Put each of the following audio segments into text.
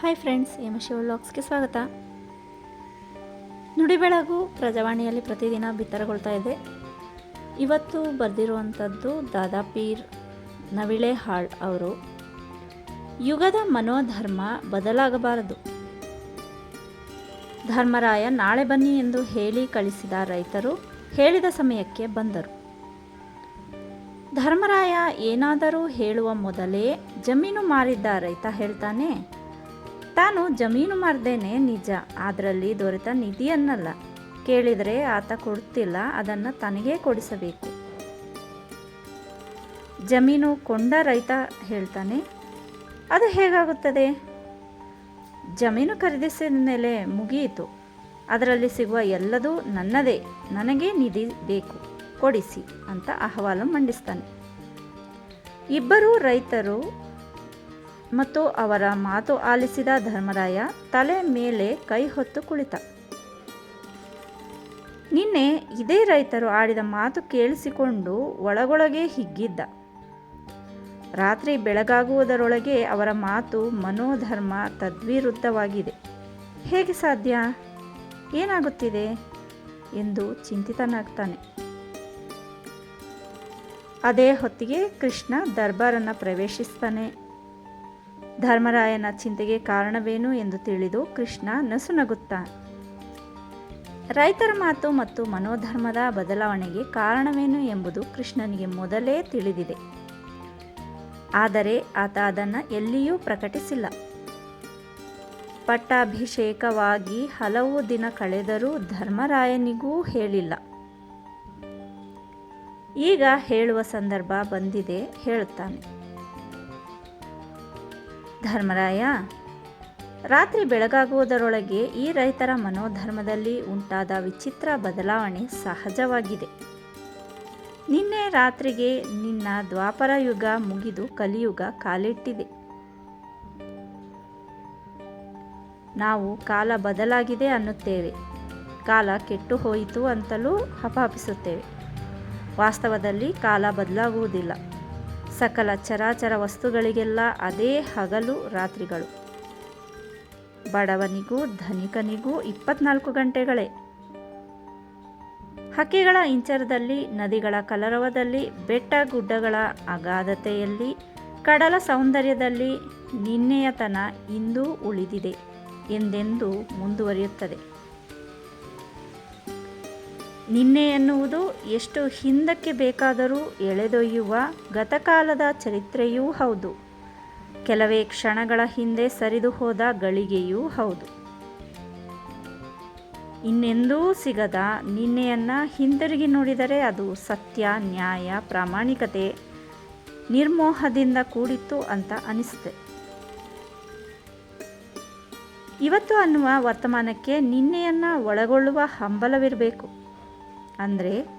Hi friends Shiva ವ್ಲಾಗ್ಸ್ಗೆ ಸ್ವಾಗತ. ನುಡಿಬೆಳಗು ಪ್ರಜಾವಾಣಿಯಲ್ಲಿ ಪ್ರತಿದಿನ ಬಿತ್ತರಗೊಳ್ತಾ ಇದೆ. ಇವತ್ತು ಬರೆದಿರುವಂಥದ್ದು ದಾದಾಪೀರ್ ನವಿಳೆ ಹಾಳ್ ಅವರು. ಯುಗದ ಮನೋಧರ್ಮ ಬದಲಾಗಬಾರದು. ಧರ್ಮರಾಯ ನಾಳೆ ಬನ್ನಿ ಎಂದು ಹೇಳಿ ಕಳಿಸಿದ ರೈತರು ಹೇಳಿದ ಸಮಯಕ್ಕೆ ಬಂದರು. ಧರ್ಮರಾಯ ಏನಾದರೂ ಹೇಳುವ ಮೊದಲೇ ಜಮೀನು ಮಾರಿದ್ದ ರೈತ ಹೇಳ್ತಾನೆ ತಾನು ಜಮೀನು ಮಾರ್ದೇನೆ ನಿಜ ಅದರಲ್ಲಿ ದೊರೆತ ನಿಧಿಯನ್ನಲ್ಲ. ಕೇಳಿದರೆ ಆತ ಕೊಡ್ತಿಲ್ಲ, ಅದನ್ನು ತನಗೇ ಕೊಡಿಸಬೇಕು. ಜಮೀನು ಕೊಂಡ ರೈತ ಹೇಳ್ತಾನೆ, ಅದು ಹೇಗಾಗುತ್ತದೆ? ಜಮೀನು ಖರೀದಿಸಿದ ಮೇಲೆ ಮುಗಿಯಿತು. ಅದರಲ್ಲಿ ಸಿಗುವ ಎಲ್ಲದೂ ನನ್ನದೇ, ನನಗೆ ನಿಧಿ ಬೇಕು, ಕೊಡಿಸಿ ಅಂತ ಅಹವಾಲು ಮಂಡಿಸ್ತಾನೆ. ಇಬ್ಬರೂ ರೈತರು ಮತ್ತು ಅವರ ಮಾತು ಆಲಿಸಿದ ಧರ್ಮರಾಯ ತಲೆ ಮೇಲೆ ಕೈ ಹೊತ್ತು ಕುಳಿತ. ನಿನ್ನೆ ಇದೇ ರೈತರು ಆಡಿದ ಮಾತು ಕೇಳಿಸಿಕೊಂಡು ಒಳಗೊಳಗೆ ಹಿಗ್ಗಿದ್ದ. ರಾತ್ರಿ ಬೆಳಗಾಗುವುದರೊಳಗೆ ಅವರ ಮಾತು ಮನೋಧರ್ಮ ತದ್ವಿರುದ್ಧವಾಗಿದೆ. ಹೇಗೆ ಸಾಧ್ಯ? ಏನಾಗುತ್ತಿದೆ? ಎಂದು ಚಿಂತಿತನಾಗ್ತಾನೆ. ಅದೇ ಹೊತ್ತಿಗೆ ಕೃಷ್ಣ ದರ್ಬಾರನ್ನು ಪ್ರವೇಶಿಸ್ತಾನೆ. ಧರ್ಮರಾಯನ ಚಿಂತೆಗೆ ಕಾರಣವೇನು ಎಂದು ತಿಳಿದು ಕೃಷ್ಣ ನಸುನಗುತ್ತಾ, ರೈತರ ಮಾತು ಮತ್ತು ಮನೋಧರ್ಮದ ಬದಲಾವಣೆಗೆ ಕಾರಣವೇನು ಎಂಬುದು ಕೃಷ್ಣನಿಗೆ ಮೊದಲೇ ತಿಳಿದಿದೆ. ಆದರೆ ಆತ ಅದನ್ನು ಎಲ್ಲಿಯೂ ಪ್ರಕಟಿಸಿಲ್ಲ. ಪಟ್ಟಾಭಿಷೇಕವಾಗಿ ಹಲವು ದಿನ ಕಳೆದರೂ ಧರ್ಮರಾಯನಿಗೂ ಹೇಳಿಲ್ಲ. ಈಗ ಹೇಳುವ ಸಂದರ್ಭ ಬಂದಿದೆ, ಹೇಳುತ್ತಾನೆ. ಧರ್ಮರಾಯ, ರಾತ್ರಿ ಬೆಳಗಾಗುವುದರೊಳಗೆ ಈ ರೈತರ ಮನೋಧರ್ಮದಲ್ಲಿ ಉಂಟಾದ ವಿಚಿತ್ರ ಬದಲಾವಣೆ ಸಹಜವಾಗಿದೆ. ನಿನ್ನೆ ರಾತ್ರಿಗೆ ನಿನ್ನ ದ್ವಾಪರ ಯುಗ ಮುಗಿದು ಕಲಿಯುಗ ಕಾಲಿಟ್ಟಿದೆ. ನಾವು ಕಾಲ ಬದಲಾಗಿದೆ ಅನ್ನುತ್ತೇವೆ. ಕಾಲ ಕೆಟ್ಟು ಹೋಯಿತು ಅಂತಲೂ ಹಪಾಪಿಸುತ್ತೇವೆ ವಾಸ್ತವದಲ್ಲಿ ಕಾಲ ಬದಲಾಗುವುದಿಲ್ಲ. ಸಕಲ ಚರಾಚರ ವಸ್ತುಗಳಿಗೆಲ್ಲ ಅದೇ ಹಗಲು ರಾತ್ರಿಗಳು. ಬಡವನಿಗೂ ಧನಿಕನಿಗೂ ಇಪ್ಪತ್ನಾಲ್ಕು ಗಂಟೆಗಳೇ. ಹಕ್ಕಿಗಳ ಇಂಚರದಲ್ಲಿ, ನದಿಗಳ ಕಲರವದಲ್ಲಿ, ಬೆಟ್ಟ ಗುಡ್ಡಗಳ ಅಗಾಧತೆಯಲ್ಲಿ, ಕಡಲ ಸೌಂದರ್ಯದಲ್ಲಿ ನಿನ್ನೆಯತನ ಇಂದೂ ಉಳಿದಿದೆ ಎಂದೆಂದು ಮುಂದುವರಿಯುತ್ತದೆ. ನಿನ್ನೆ ಎನ್ನುವುದು ಎಷ್ಟು ಹಿಂದಕ್ಕೆ ಬೇಕಾದರೂ ಎಳೆದೊಯ್ಯುವ ಗತಕಾಲದ ಚರಿತ್ರೆಯೂ ಹೌದು. ಕೆಲವೇ ಕ್ಷಣಗಳ ಹಿಂದೆ ಸರಿದು ಹೋದ ಗಳಿಗೆಯೂ ಹೌದು. ಇನ್ನೆಂದೂ ಸಿಗದ ನಿನ್ನೆಯನ್ನು ಹಿಂದಿರುಗಿ ನೋಡಿದರೆ ಅದು ಸತ್ಯ, ನ್ಯಾಯ, ಪ್ರಾಮಾಣಿಕತೆ, ನಿರ್ಮೋಹದಿಂದ ಕೂಡಿತ್ತು ಅಂತ ಅನಿಸುತ್ತೆ. ಇವತ್ತು ಅನ್ನುವ ವರ್ತಮಾನಕ್ಕೆ ನಿನ್ನೆಯನ್ನು ಒಳಗೊಳ್ಳುವ ಹಂಬಲವಿರಬೇಕು. ಅಂದರೆ,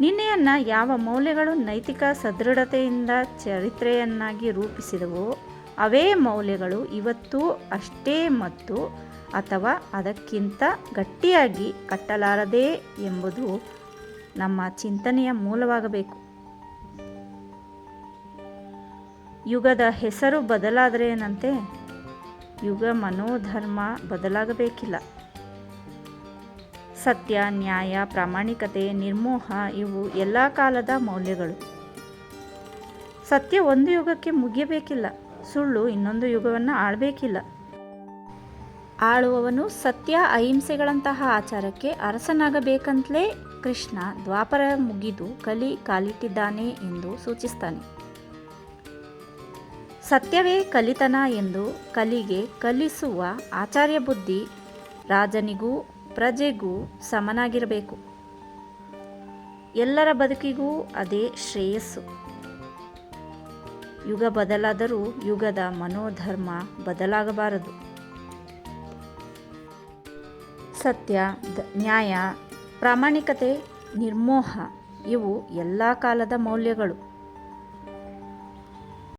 ನಿನ್ನೆಯನ್ನು ಯಾವ ಮೌಲ್ಯಗಳು ನೈತಿಕ ಸದೃಢತೆಯಿಂದ ಚರಿತ್ರೆಯನ್ನಾಗಿ ರೂಪಿಸಿದವೋ, ಅವೇ ಮೌಲ್ಯಗಳು ಇವತ್ತು ಅಷ್ಟೇ ಮತ್ತು ಅಥವಾ ಅದಕ್ಕಿಂತ ಗಟ್ಟಿಯಾಗಿ ಕಟ್ಟಲಾರದೆ ಎಂಬುದು ನಮ್ಮ ಚಿಂತನೆಯ ಮೂಲವಾಗಬೇಕು. ಯುಗದ ಹೆಸರು ಬದಲಾದರೇನಂತೆ ಯುಗ ಮನೋಧರ್ಮ ಬದಲಾಗಬೇಕಿಲ್ಲ. ಸತ್ಯ, ನ್ಯಾಯ, ಪ್ರಾಮಾಣಿಕತೆ, ನಿರ್ಮೋಹ ಇವು ಎಲ್ಲ ಕಾಲದ ಮೌಲ್ಯಗಳು. ಸತ್ಯ ಒಂದು ಯುಗಕ್ಕೆ ಮುಗಿಯಬೇಕಿಲ್ಲ, ಸುಳ್ಳು ಇನ್ನೊಂದು ಯುಗವನ್ನು ಆಳಬೇಕಿಲ್ಲ. ಆಳುವವನು ಸತ್ಯ, ಅಹಿಂಸೆಗಳಂತಹ ಆಚಾರಕ್ಕೆ ಅರಸನಾಗಬೇಕಂತಲೇ ಕೃಷ್ಣ ದ್ವಾಪರ ಮುಗಿದು ಕಲಿ ಕಾಲಿಟ್ಟಿದ್ದಾನೆ ಎಂದು ಸೂಚಿಸ್ತಾನೆ. ಸತ್ಯವೇ ಕಲಿತನ ಎಂದು ಕಲಿಗೆ ಕಲಿಸುವ ಆಚಾರ್ಯ ಬುದ್ಧಿ ರಾಜನಿಗೂ ಪ್ರಜೆಗೂ ಸಮನಾಗಿರಬೇಕು. ಎಲ್ಲರ ಬದುಕಿಗೂ ಅದೇ ಶ್ರೇಯಸ್ಸು. ಯುಗ ಬದಲಾದರೂ ಯುಗದ ಮನೋಧರ್ಮ ಬದಲಾಗಬಾರದು. ಸತ್ಯ ನ್ಯಾಯ, ಪ್ರಾಮಾಣಿಕತೆ, ನಿರ್ಮೋಹ ಇವು ಎಲ್ಲ ಕಾಲದ ಮೌಲ್ಯಗಳು.